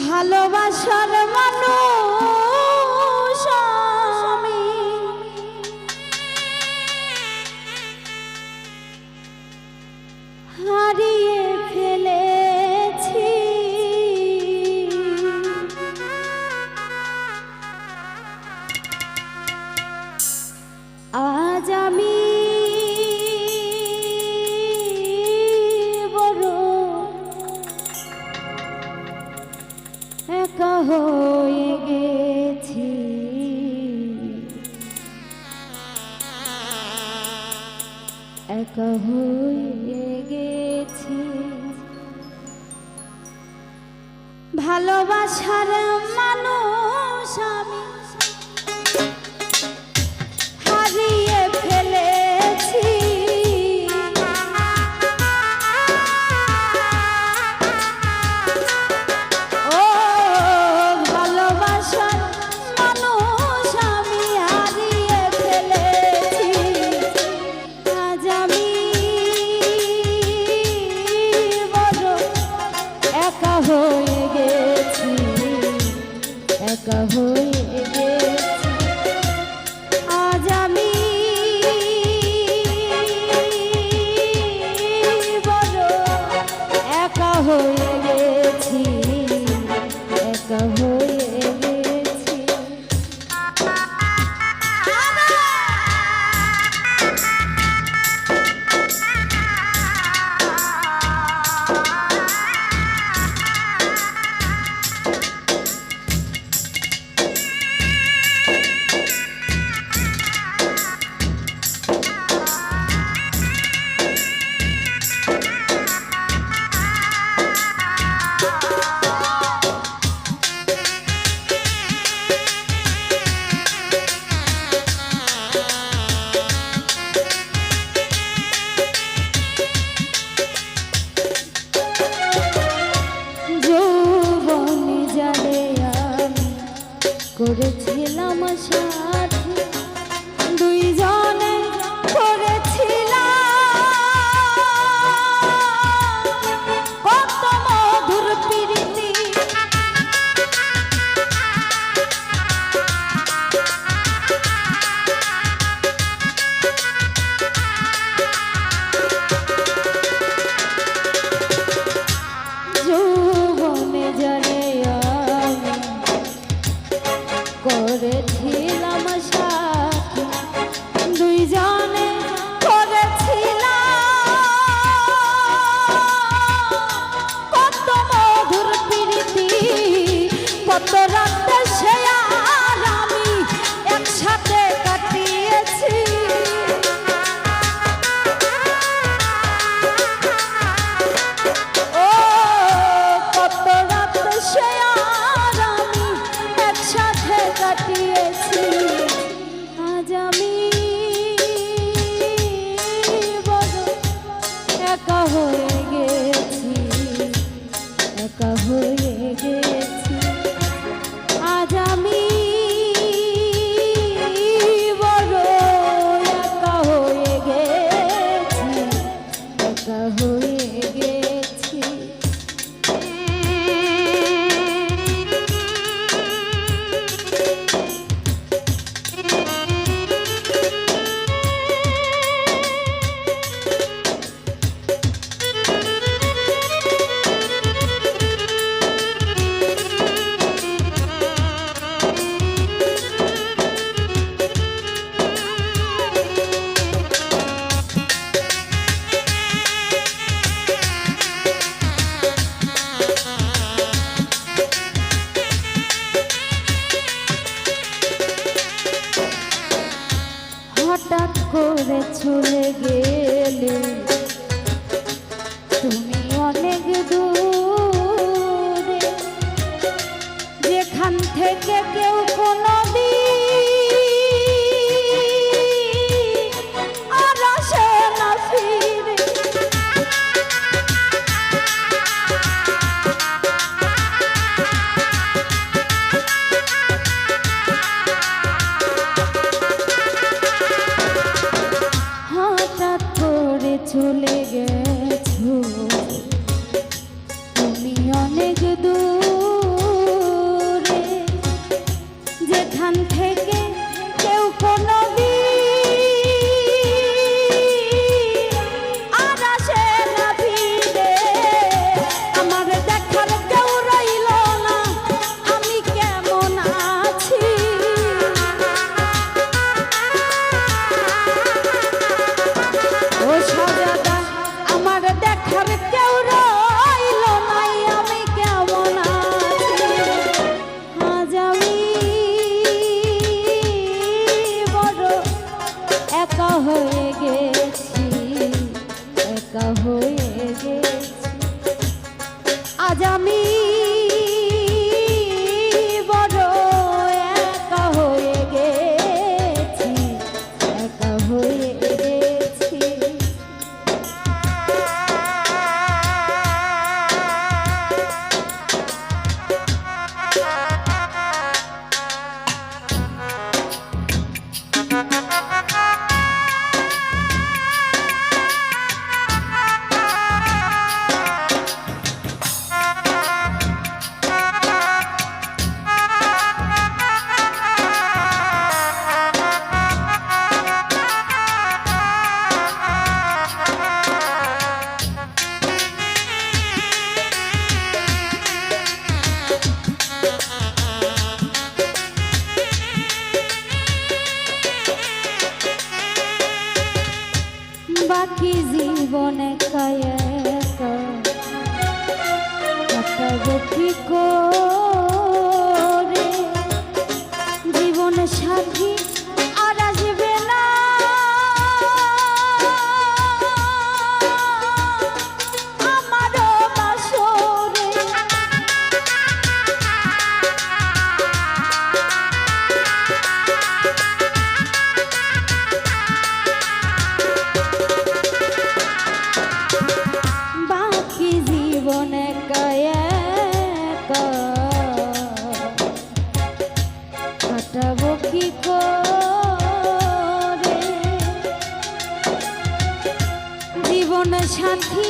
ভালোবাসার মানুষ। একা গেছি। ভালোবাসার মানুষ আমি করেছিলাম সার একা হয়ে গেছে। হঠাৎ করে চলে গেলে তুমি সখী কাটাবো কি করে? জীবন সাথী